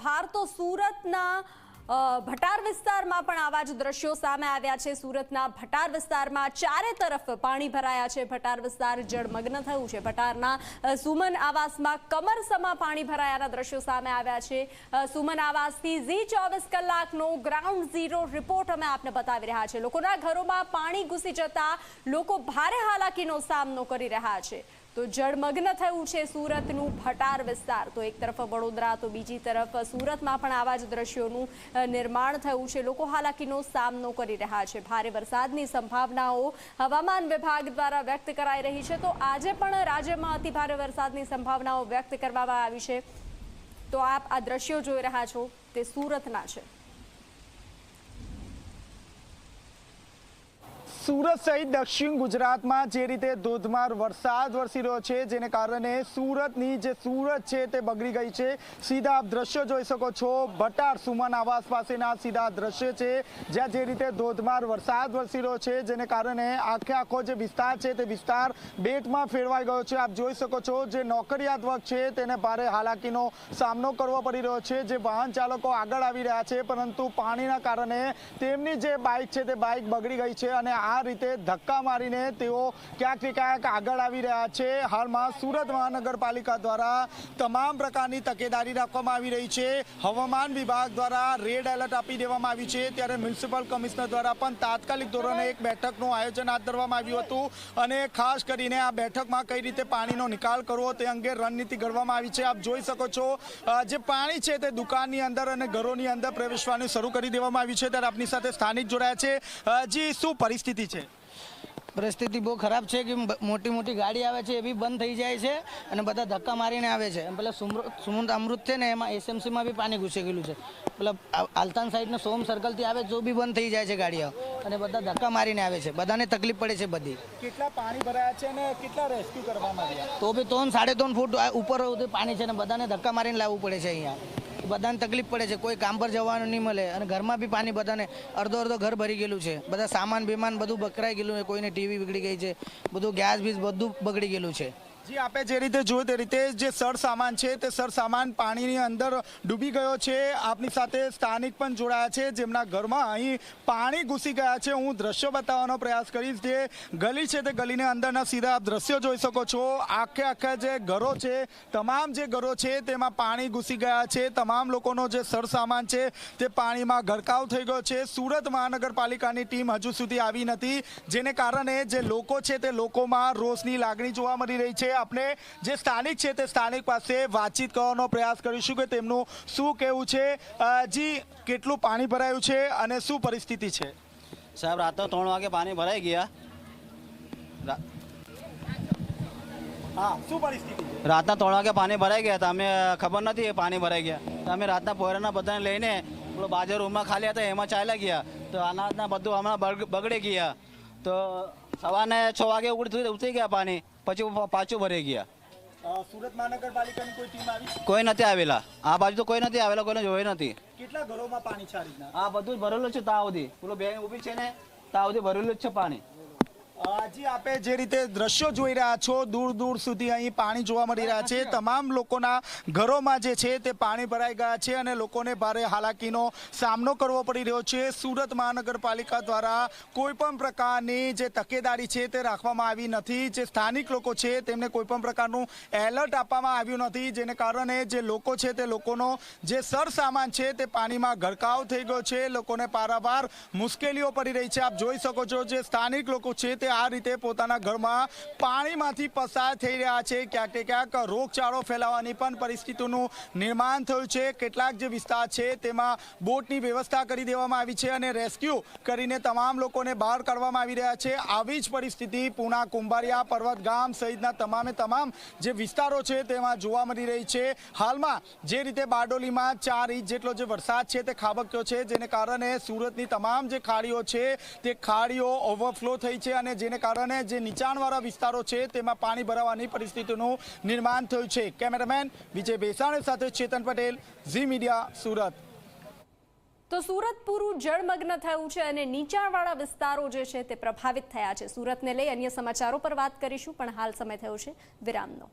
આભાર તો સુરતના ભટાર વિસ્તારમાં પણ આવા જ દ્રશ્યો સામે આવ્યા છે. સુરતના ભટાર વિસ્તારમાં ચારે તરફ પાણી ભરાયા છે. ભટાર વિસ્તાર જળમગ્ન થયું છે. ભટારના સુમન આવાસમાં કમરસમાં પાણી ભરાયાના દ્રશ્યો સામે આવ્યા છે. સુમન આવાસથી ઝી ચોવીસ કલાકનો ગ્રાઉન્ડ ઝીરો રિપોર્ટ અમે આપને બતાવી રહ્યા છે. લોકોના ઘરોમાં પાણી ઘૂસી જતા લોકો ભારે હાલાકીનો સામનો કરી રહ્યા છે. તો જળમગ્ન થયું છે સુરતનું ભટાર વિસ્તાર. તો એક તરફ વડોદરા, તો બીજી તરફ સુરતમાં પણ આવા જ દ્રશ્યોનું નિર્માણ થયું છે. લોકો હાલાકીનો સામનો કરી રહ્યા છે. ભારે વરસાદની સંભાવનાઓ હવામાન વિભાગ દ્વારા વ્યક્ત કરાઈ રહી છે. તો આજે પણ રાજ્યમાં અતિ ભારે વરસાદની સંભાવનાઓ વ્યક્ત કરવામાં આવી છે. તો આપ આ દ્રશ્યો જોઈ રહ્યા છો. તે સુરતના છે. સુરત સહિત દક્ષિણ ગુજરાતમાં જે રીતે ધોધમાર વરસાદ વરસી રહ્યો છે, જેને કારણે સુરતની જે સુરત છે તે બગડી ગઈ છે. સીધા આપ દ્રશ્યો જોઈ શકો છો. ભટાર સુમન આવાસ પાસેના સીધા દ્રશ્ય છે, જ્યાં જે રીતે ધોધમાર વરસાદ વરસી રહ્યો છે, જેને કારણે આખે આખો જે વિસ્તાર છે તે વિસ્તાર બેટમાં ફેરવાઈ ગયો છે. આપ જોઈ શકો છો જે નોકરિયાત વર્ગ છે તેને ભારે હાલાકીનો સામનો કરવો પડી રહ્યો છે. જે વાહન ચાલકો આગળ આવી રહ્યા છે, પરંતુ પાણીના કારણે તેમની જે બાઇક છે તે બાઇક બગડી ગઈ છે અને આ રીતે ધક્કા મારીને તેઓ ક્યાંક ક્યાંક આગળ આવી રહ્યા છે. હાલમાં સુરત મહાનગરપાલિકા દ્વારા તમામ પ્રકારની તકેદારી રાખવામાં આવી રહી છે. હવામાન વિભાગ દ્વારા રેડ એલર્ટ આપી દેવામાં આવી છે. ત્યારે મ્યુનિસિપલ કમિશનર દ્વારા પણ તાત્કાલિક ધોરણે એક બેઠકનું આયોજન હાથ ધરવામાં આવ્યું હતું અને ખાસ કરીને આ બેઠકમાં કઈ રીતે પાણીનો નિકાલ કરવો તે અંગે રણનીતિ ઘડવામાં આવી છે. આપ જોઈ શકો છો જે પાણી છે તે દુકાનની અંદર અને ઘરોની અંદર પ્રવેશવાનું શરૂ કરી દેવામાં આવ્યું છે. ત્યારે આપની સાથે સ્થાનિક જોડાયા છે. જી, શું પરિસ્થિતિ છે. પરિસ્થિતિ બહુ ખરાબ છે કે મોટી મોટી ગાડી આવે છે એ બી બંધ થઈ જાય છે અને બધા ધક્કા મારીને આવે છે. અને પેલા સુમૃ- સુમંત અમૃત છે ને એમાં એસએમસીમાં બી પાણી ઘૂસી ગયેલું છે. પેલા આલતાન સાઈડને સોમ સર્કલથી આવે જો બી બંધ થઈ જાય છે ગાડીઓ અને બધા ધક્કા મારીને આવે છે. બધાને તકલીફ પડે છે બધી. કેટલા પાણી ભરાયા છે અને કેટલા રેસ્ક્યુ કરવામાં આવ્યા? તો બી ત્રણ સાડે ત્રણ ફૂટ ઉપર પાણી છે ને બધાને ધક્કા મારીને લાવવું પડે છે અહીંયા. બધાને તકલીફ પડે છે. કોઈ કામ પર જવાનું નહીં મળે. અને ઘરમાં બી પાણી બધાને અડધો અડધો ઘર ભરી ગયેલું છે. બધા સામાન, બીમાન બધું બકરાઈ ગયેલું છે કોઈને ટીવી બગડી ગઈ છે. બધું ગેસ બીસ બધું બગડી ગયેલું છે. જી આપે જે રીતે જોયું તે રીતે જે સર સામાન છે તે સર સામાન પાણીની અંદર ડૂબી ગયો છે. આપની સાથે સ્થાનિક પણ જોડાયા છે. જેમના ઘરમાં અહીં પાણી ઘૂસી ગયા છે. હું દ્રશ્યો બતાવવાનો પ્રયાસ કરીશ. જે ગલી છે તે ગલીની અંદરના સીધા આપ દ્રશ્યો જોઈ શકો છો. આખે આખા જે ઘરો છે, તમામ જે ઘરો છે, તેમાં પાણી ઘૂસી ગયા છે. તમામ લોકોનો જે સર સામાન છે તે પાણીમાં ગરકાવ થઈ ગયો છે. સુરત મહાનગરપાલિકાની ટીમ હજુ સુધી આવી નથી. જેને કારણે જે લોકો છે તે લોકોમાં રોષની લાગણી જોવા મળી રહી છે. આપણે જે સ્થાનિક છે તે સ્થાનિક પાસે વાતચીત કરવાનો પ્રયાસ કરીશું કે તેમનું શું કહેવું છે જી કેટલું પાણી ભરાયું છે અને શું પરિસ્થિતિ છે? સાહેબ રાતના ત્રણ વાગે પાણી ભરાઈ ગયા. હા. શું પરિસ્થિતિ રાતના ત્રણ વાગે પાણી ભરાઈ ગયા હતા. અમે ખબર નથી પાણી ભરાઈ ગયા. તો અમે રાતના પોયરાના બધાને લઈને બાજુ રૂમમાં ખાલી હતા એમાં ચાલ્યા ગયા. તો અનાજના બધું હમણાં બગ- બગડી ગયા. તો સવારને છ વાગે ઉતરી ગયા પાણી. પછી પાછું ભરાઈ ગયા. સુરત મહાનગરપાલિકાની કોઈ ટીમ આવી? કોઈ નથી આવેલા. આ બાજુ તો કોઈ નથી આવેલા કોઈને જોઈ નથી. કેટલા ઘરોમાં પાણી છે આ બધું ભરેલું છે તા સુધી. પેલો બેન ઊભી છે ને તાવથી ભરેલું જ છે પાણી. જી આપે જે રીતે દ્રશ્યો જોઈ રહ્યા છો દૂર દૂર સુધી અહીં પાણી જોવા મળી રહ્યા છે. તમામ લોકોના ઘરોમાં જે છે તે પાણી ભરાઈ ગયા છે અને લોકોને ભારે હાલાકીનો સામનો કરવો પડી રહ્યો છે. સુરત મહાનગરપાલિકા દ્વારા કોઈ પણ પ્રકારની જે તકેદારી છે તે રાખવામાં આવી નથી. જે સ્થાનિક લોકો છે તેમને કોઈ પણ પ્રકારનું એલર્ટ આપવામાં આવ્યું નથી. જેને કારણે જે લોકો છે તે લોકોનો જે સરસામાન છે તે પાણીમાં ગરકાવ થઈ ગયો છે. લોકોને પારાવાર મુશ્કેલીઓ પડી રહી છે. આપ જોઈ શકો છો જે સ્થાનિક લોકો છે તે આ રીતે પોતાના ઘરમાં પાણીમાંથી પસાર થઈ રહ્યા છે. ક્યાંક ક્યાંક રોગચાળો ફેલાવાની પણ પરિસ્થિતિનું નિર્માણ થયું છે. કેટલાક જે વિસ્તાર છે તેમાં બોટની વ્યવસ્થા કરી દેવામાં આવી છે અને રેસ્ક્યુ કરીને તમામ લોકોને બહાર કાઢવામાં આવી રહ્યા છે. આવી જ પરિસ્થિતિ પૂના કુંભારિયા પર્વત ગામ સહિતના તમામે તમામ જે વિસ્તારો છે તેમાં જોવા મળી રહી છે. હાલમાં જે રીતે બારડોલીમાં ચાર ઇંચ જેટલો જે વરસાદ છે તે ખાબક્યો છે, જેને કારણે સુરતની તમામ જે ખાડીઓ છે તે ખાડીઓ ઓવરફ્લો થઈ છે અને જેને કારણે જે નીચાણવાળા વિસ્તારો છે, તેમાં પાણી ભરાવાની પરિસ્થિતિનું નિર્માણ થયું છે. કેમેરામેન વિજય ભેસાણી સાથે ચેતન પટેલ, ઝી મીડિયા, સુરત. તો સુરત પૂરું જળમગ્ન થયું છે અને નીચાણવાળા વિસ્તારો જે છે તે પ્રભાવિત થયા છે. સુરતને લઈ અન્ય સમાચારો પર વાત કરીશું, પણ હાલ સમય થયો છે વિરામનો.